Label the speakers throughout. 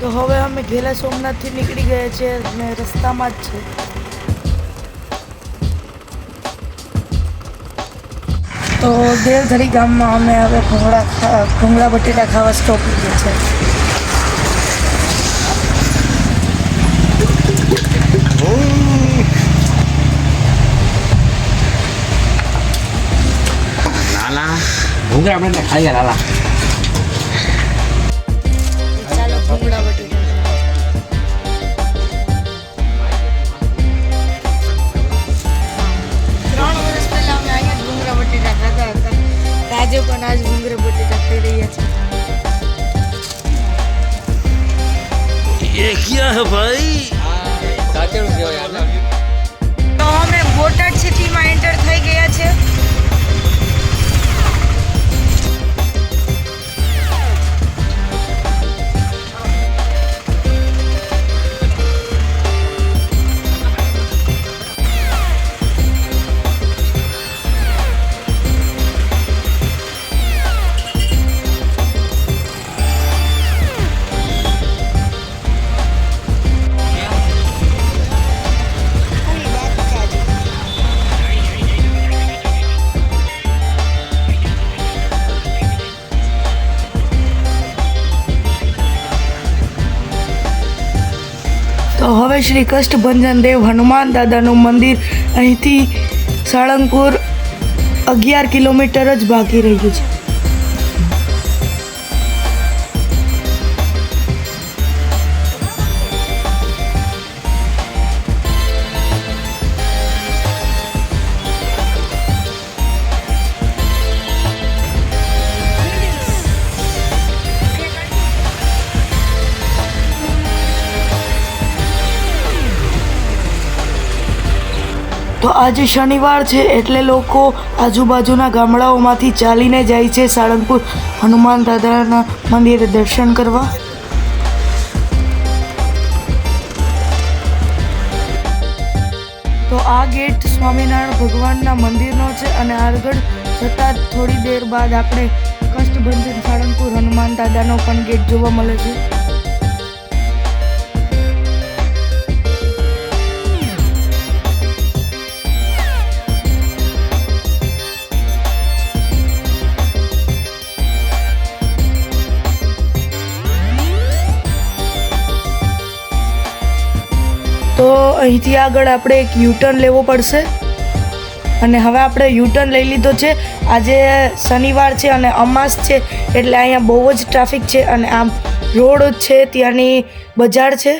Speaker 1: તો હવે અમે ઘેલા સોમનાથથી નીકળી ગયા છીએ અને રસ્તામાં જ છે. તો દેવધરી ગામમાં અમે હવે ભૂંગળા ભૂંગળા બટેટા ખાવા સ્ટોપ લીધો છે
Speaker 2: લાલા બટેટા ખાઈએ લાલા
Speaker 1: ચાલો ભૂંગળા બટેટા ત્રણ વર્ષ પહેલા અમે અહીંયા જ ભૂંગળા બટેટા ખાધા હતા આજે પણ આજ ભૂંગળા બટેટા ખાઈ રહ્યા છે
Speaker 3: ये क्या है भाई
Speaker 2: સાચેડું કહેવાય આને
Speaker 1: તો અમે બોટાદ સિટીમાં એન્ટર થઈ ગયા છે શ્રી કષ્ટભંજન દેવ હનુમાન દાદાનું મંદિર અહીંથી સાળંગપુર અગિયાર કિલોમીટર જ બાકી રહ્યું છે. તો આજે શનિવાર છે એટલે લોકો આજુબાજુના ગામડાઓમાંથી ચાલીને જાય છે સાળંગપુર. હનુમાન દાદાના મંદિરે દર્શન કરવા. તો આ ગેટ સ્વામિનારાયણ ભગવાનના મંદિરનો છે અને આગળ જતાં થોડી દેર બાદ આપણે કષ્ટભંજન સાળંગપુર હનુમાન દાદાનો પણ ગેટ જોવા મળે છે. તો અહીંથી આગળ આપણે એક યુટર્ન લેવો પડશે. અને હવે આપણે યુટર્ન લઈ લીધો છે. આજે શનિવાર છે અને અમાસ છે, એટલે અહીંયા બહુ જ ટ્રાફિક છે અને આમ રોડ છે ત્યાંની બજાર છે.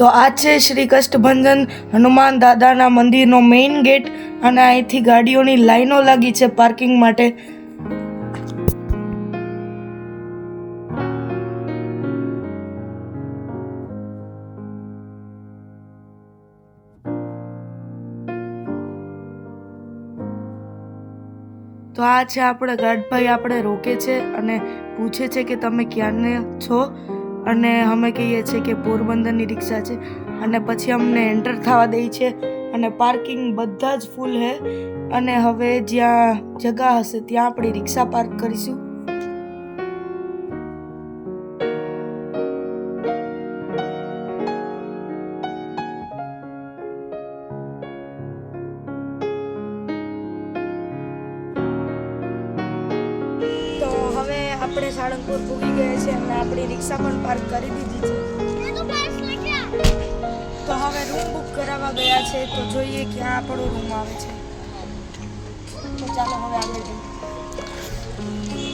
Speaker 1: તો આ છે શ્રી કષ્ટભંજન હનુમાન દાદાના મંદિરનો મેઇન ગેટ અને અહીંથી ગાડીઓની લાઈનો લાગી છે પાર્કિંગ માટે. તો આ છે આપણે ગાઢભાઈ, આપણે રોકે છે અને પૂછે છે કે તમે ક્યાંને છો? અને અમે કહીએ છીએ કે પોરબંદરની રિક્ષા છે. અને પછી અમને એન્ટર થવા દે છે. અને પાર્કિંગ બધા જ ફૂલ છે અને હવે જ્યાં જગા હશે ત્યાં આપણી રિક્ષા પાર્ક કરીશું. તો હવે આપણે સાળંગપુર પૂગી ગયા. છે અને આપણી રિક્ષા પણ પાર્ક કરી દીધી છે. તો હવે રૂમ બુક કરાવવા ગયા છે તો જોઈએ ક્યાં આપણો રૂમ આવે છે. તો ચાલો હવે આગળ જઈએ.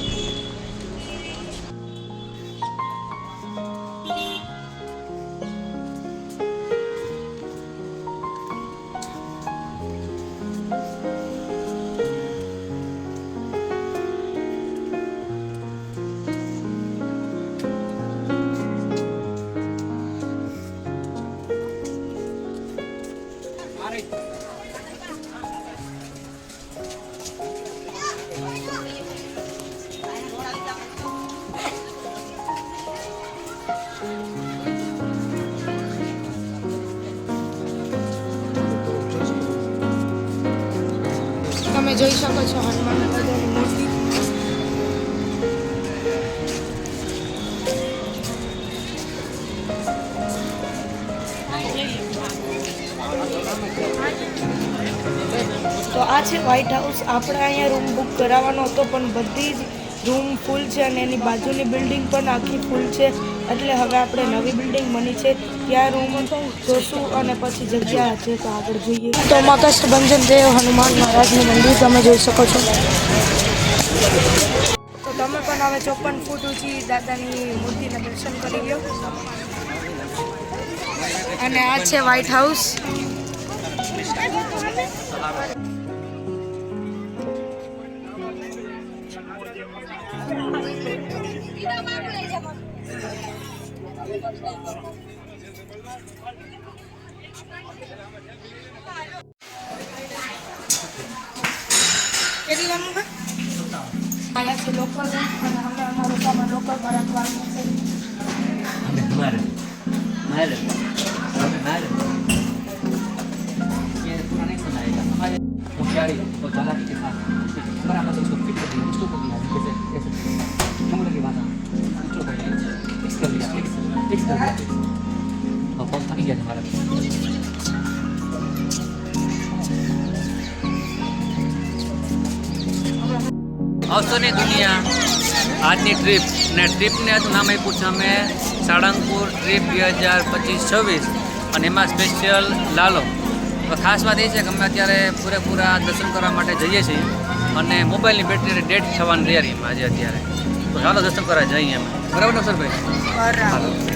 Speaker 1: જોઈ શકો છો હનુમાન તો આ છે વ્હાઇટ હાઉસ આપણે અહીંયા રૂમ બુક કરાવવાનો હતો, પણ બધી જ રૂમ ફૂલ છે અને એની બાજુની બિલ્ડિંગ પણ આખી ફૂલ છે. એટલે હવે આપણે નવી બિલ્ડિંગ બની છે. ત્યાં રૂમ જોશું અને પછી જગ્યા છે તો આગળ જોઈએ. તો મકસ્ટ ભંજન દેવ હનુમાન મહારાજનું મંદિર તમે જોઈ શકો છો. તો તમે પણ હવે ચોપન ફૂટ ઊંચી દાદાની મૂર્તિના દર્શન કરી લો અને આ છે વ્હાઇટ હાઉસ કેટલી લાંબુ છે અહીંયા છે લોકલ અને અમે અમારું સામાન લોકલ પર રાખવાનું છે
Speaker 2: મારે મારે મારે ये पूरा नहीं सुनाएगा हमारे होशियारी और चालाकी के साथ अगर आप उसको फिट कर दिया उसको कर दिया Apa tak iya malam? અવસરની દુનિયા આજની ટ્રીપ ને ટ્રીપને આજનું નામ આપ્યું છે અમે સાળંગપુર ટ્રીપ બે હજાર પચીસ છવ્વીસ. અને એમાં સ્પેશિયલ લાલો. તો ખાસ વાત એ છે કે અમે અત્યારે પૂરેપૂરા દર્શન કરવા માટે જઈએ છીએ. અને મોબાઈલની બેટરી ડેટ થવાની તૈયારીમાં આજે અત્યારે. તો ચાલો દર્શન કરવા જઈએ અમે. બરાબર ને સરભાઈ બરાબર.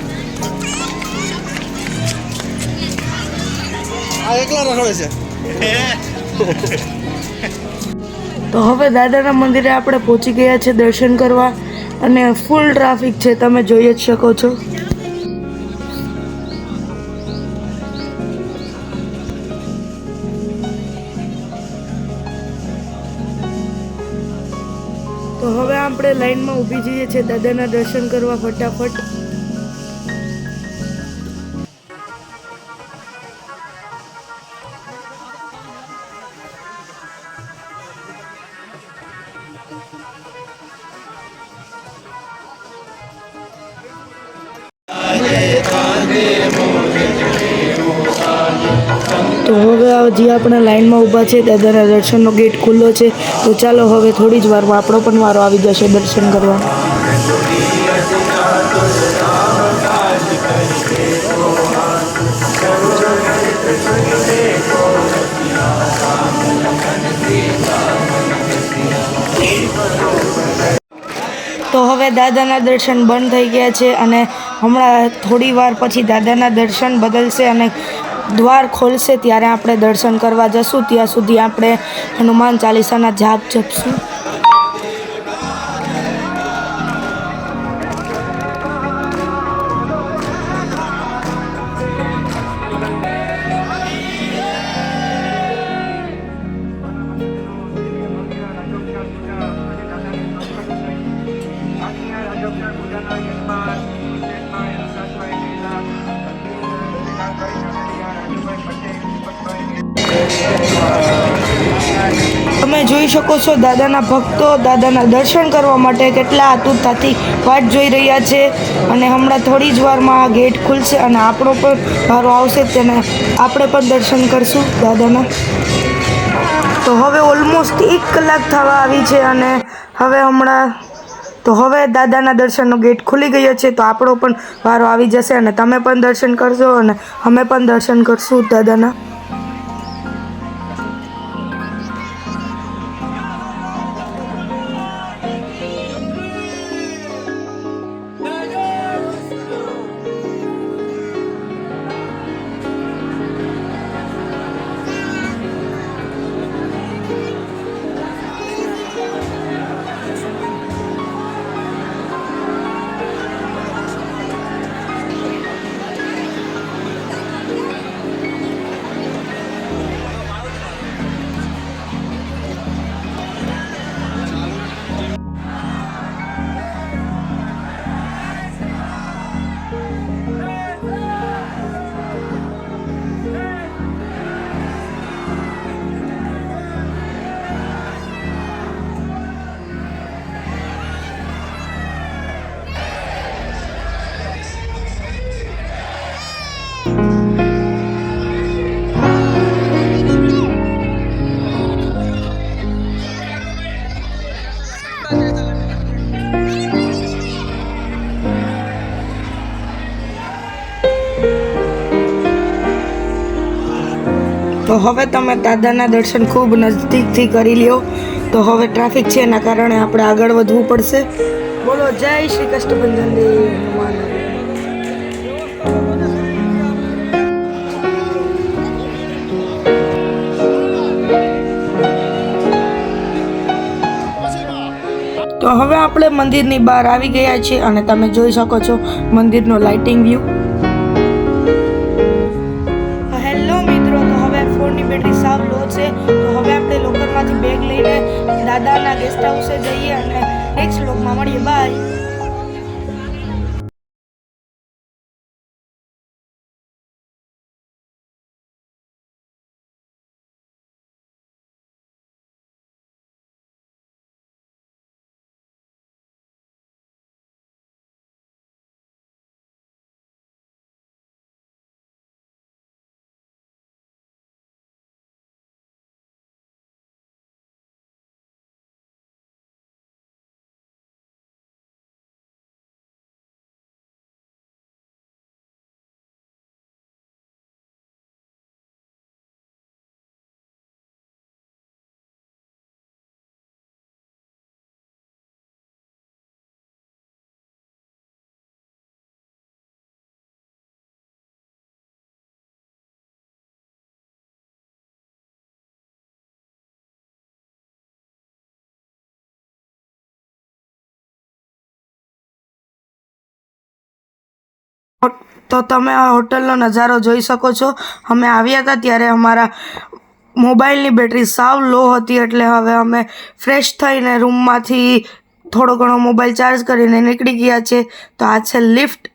Speaker 3: આ એકલા રખડે છે.
Speaker 1: તો હવે દાદાના મંદિરે આપણે પહોંચી ગયા છે દર્શન કરવા અને ફૂલ ટ્રાફિક છે, તમે જોઈ જ શકો છો. તો હવે આપણે લાઈનમાં ઊભી જઈએ છીએ દાદાના દર્શન કરવા ફટાફટ. હવે આપણા લાઈનમાં ઊભા છે, દાદાના દર્શનનો ગેટ ખુલ્લો છે, તો ચાલો હવે થોડી જ વારમાં આપણો પણ વારો આવી જશે દર્શન કરવા. તો હવે દાદાના દર્શન બંધ થઈ ગયા છે અને હમણાં થોડી વાર પછી દાદાના દર્શન બદલશે અને દ્વાર ખોલશે ત્યારે આપણે દર્શન કરવા જશું. ત્યાં સુધી આપણે હનુમાન ચાલીસાના જાપ જપશું. જોઈ શકો છો. દાદાના ભક્તો દાદાના દર્શન કરવા માટે કેટલા આતુરતાથી વાટ જોઈ રહ્યા છે અને હમણાં થોડી જ વારમાં આ ગેટ ખુલશે અને આપણો પણ ભારો આવશે તેને આપણે પણ દર્શન કરશું દાદાના. તો હવે ઓલમોસ્ટ એક કલાક થવા આવી છે અને હવે હમણાં તો હવે દાદાના દર્શનનો ગેટ ખુલી ગયો છે તો આપણો પણ વારો આવી જશે અને તમે પણ દર્શન કરશો અને અમે પણ દર્શન કરશું દાદાના. તો હવે તમે દાદાના દર્શન ખૂબ નજદીકથી કરી લ્યો. તો હવે ટ્રાફિક છે, એના કારણે આપણે આગળ વધવું પડશે. બોલો, જય શ્રી દેવ તો હવે આપણે મંદિરની બહાર આવી ગયા છીએ અને તમે જોઈ શકો છો મંદિરનો લાઇટિંગ વ્યૂ દાદાના ગેસ્ટ હાઉસે જઈએ અને નેક્સ્ટ લોકમાં મળીએ. બાય તો તમે આ હોટલનો નજારો જોઈ શકો છો. અમે આવ્યા હતા ત્યારે અમારા મોબાઈલની બેટરી સાવ લો હતી એટલે હવે અમે ફ્રેશ થઈને રૂમમાંથી થોડો ઘણો મોબાઈલ ચાર્જ કરીને નીકળી ગયા છે તો આ છે લિફ્ટ.